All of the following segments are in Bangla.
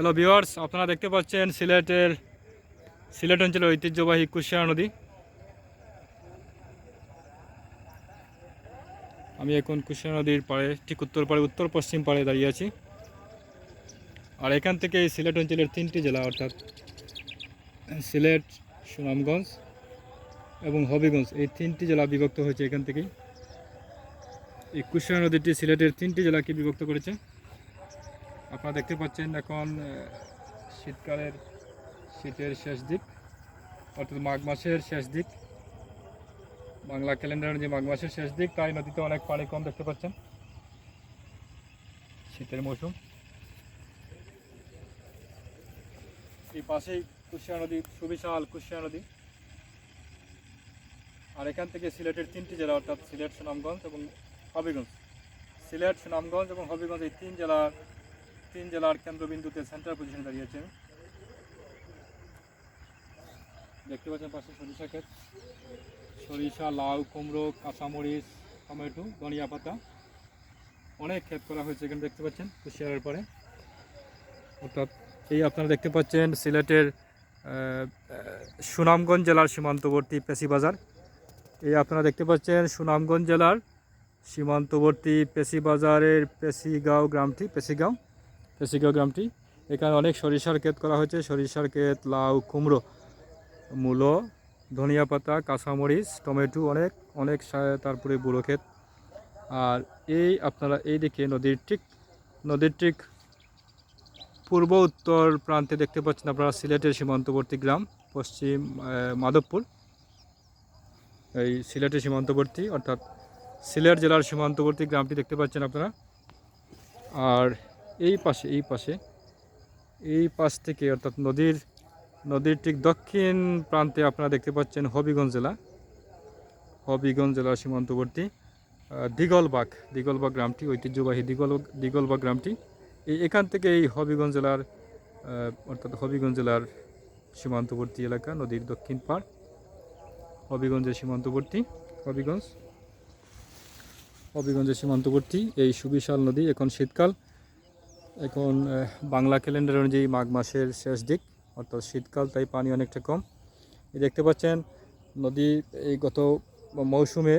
হ্যালো ভিওয়ার্স আপনারা দেখতে পাচ্ছেন সিলেটের, সিলেট অঞ্চলের ঐতিহ্যবাহী কুশিয়া নদী। আমি এখন কুশিয়া নদীর পাড়ে, ঠিক উত্তর পাড়ে, উত্তর পশ্চিম পাড়ে দাঁড়িয়ে আছি। আর এখান থেকে এই সিলেট অঞ্চলের তিনটি জেলা, অর্থাৎ সিলেট, সুনামগঞ্জ এবং হবিগঞ্জ, এই তিনটি জেলা বিভক্ত হয়েছে এখান থেকেই। এই কুশিয়া নদীটি সিলেটের তিনটি জেলাকে বিভক্ত করেছে। আপনারা দেখতে পাচ্ছেন এখন শীতকালের শীতের শেষ দিক, অর্থাৎ মাঘ মাসের শেষ দিক। বাংলা ক্যালেন্ডার যে মাঘ মাসের শেষ দিক, তাই নদীতে অনেক পানি কম দেখতে পাচ্ছেন। শীতের মৌসুম। এই পাশেই কুশিয়া নদী, সুবিশাল কুশিয়া নদী। আর এখান থেকে সিলেটের তিনটি জেলা, অর্থাৎ সিলেট, সুনামগঞ্জ এবং হবিগঞ্জ। সিলেট, সুনামগঞ্জ এবং হবিগঞ্জ এই তিন জেলার তিন জেলার কেন্দ্রবিন্দুতে সেন্টার পজিশনে দাঁড়িয়েছে দেখতে পাচ্ছেন পাশে সরিষা ক্ষেত। সরিষা, লাউ, কুমড়ো, কাঁচামরিচ, টমেটো, ধনিয়া পাতা। অনেক ক্ষেত করা হয়েছে এখানে দেখতে পাচ্ছেন কুশিয়ারের পরে অর্থাৎ এই আপনারা দেখতে পাচ্ছেন সিলেটের সুনামগঞ্জ জেলার সীমান্তবর্তী পেশি বাজার এই আপনারা দেখতে পাচ্ছেন সুনামগঞ্জ জেলার সীমান্তবর্তী পেশি বাজারের পেশিগাঁও গ্রামটি, পেশিগাঁও। পেশিগাঁও গ্রামটি এখানে অনেক সরিষার ক্ষেত করা হয়েছে। সরিষার ক্ষেত, লাউ, কুমড়ো, মূলো, ধনিয়া পাতা, কাঁচামরিচ, টমেটো অনেক অনেক তারপরে বুড়ো ক্ষেত। আর এই আপনারা এই দিকে নদীর ঠিক নদীর ঠিক পূর্ব উত্তর প্রান্তে দেখতে পাচ্ছেন আপনারা সিলেটের সীমান্তবর্তী গ্রাম, পশ্চিম মাধবপুর। এই সিলেটের সীমান্তবর্তী, অর্থাৎ সিলেট জেলার সীমান্তবর্তী গ্রামটি দেখতে পাচ্ছেন আপনারা। আর এই পাশে এই পাশে। এই পাশ থেকে অর্থাৎ নদীর নদীর ঠিক দক্ষিণ প্রান্তে আপনারা দেখতে পাচ্ছেন হবিগঞ্জ জেলা। হবিগঞ্জ জেলার সীমান্তবর্তী দিগলবাগ দিগলবাগ গ্রামটি, ঐতিহ্যবাহী দিগল, দিগলবাগ গ্রামটি। এই এখান থেকে এই হবিগঞ্জ জেলার অর্থাৎ হবিগঞ্জ জেলার সীমান্তবর্তী এলাকা, নদীর দক্ষিণ পাড়। হবিগঞ্জের সীমান্তবর্তী, হবিগঞ্জ। হবিগঞ্জের সীমান্তবর্তী, এই সুবিশাল নদী, এখন শীতকাল। এখন বাংলা ক্যালেন্ডার অনুযায়ী মাঘ মাসের শেষ দিক, অর্থাৎ শীতকাল, তাই পানি অনেকটা কম। এই দেখতে পাচ্ছেন, নদী এই গত মৌসুমে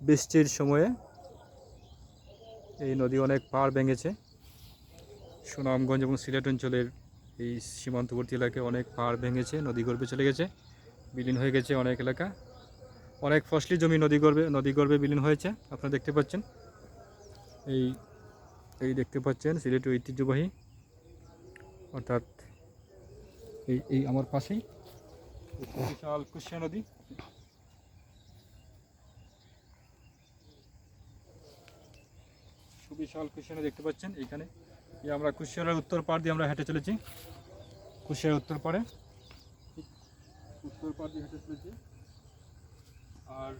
বৃষ্টির সময়ে এই নদী অনেক পাড় ভেঙেছে। সুনামগঞ্জ এবং সিলেট অঞ্চলের এই সীমান্তবর্তী এলাকায় অনেক পাড় ভেঙেছে, নদী গর্ভে চলে গেছে, বিলীন হয়ে গেছে অনেক এলাকা। অনেক ফসলি জমি নদী গর্ভে নদী গর্ভে বিলীন হয়েছে, আপনারা দেখতে পাচ্ছেন। এই এই দেখতে পাচ্ছেন সিলেটের ঐতিহ্যবাহী। অর্থাৎ এই এই আমার পাশেই। বিশাল কুশিয়া নদী। সুবিশাল কুশিয়া দেখতে পাচ্ছেন এইখানে। এই আমরা কুশিয়ারের উত্তর পাড় দিয়ে আমরা হেঁটে চলেছি। কুশিয়ার উত্তর পাড়ে। উত্তর পাড় দিয়ে হেঁটে চলেছি। আর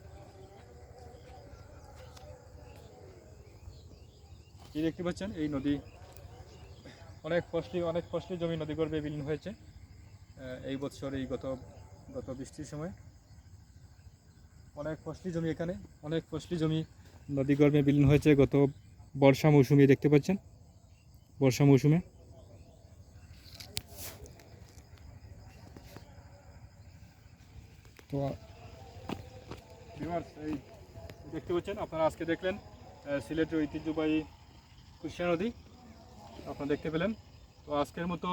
এই দেখতে পাচ্ছেন, এই নদী, অনেক ফসলি অনেক ফসলি জমি নদী গর্ভে বিলীন হয়েছে এই বছর, এই গত গত বৃষ্টির সময়। অনেক ফসলি জমি এখানে, অনেক ফসলি জমি নদী গর্ভে বিলীন হয়েছে গত বর্ষা মৌসুমে, দেখতে পাচ্ছেন, বর্ষা মৌসুমে। তো দেখতে পাচ্ছেন, আপনারা আজকে দেখলেন সিলেটের ঐতিহ্যবাহী কুশিয়া নদী, আপনারা দেখতে পেলেন। তো আজকের মতো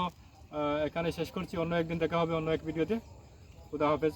এখানে শেষ করছি। অন্য একদিন দেখা হবে, অন্য এক ভিডিওতে। খুদা হাফেজ।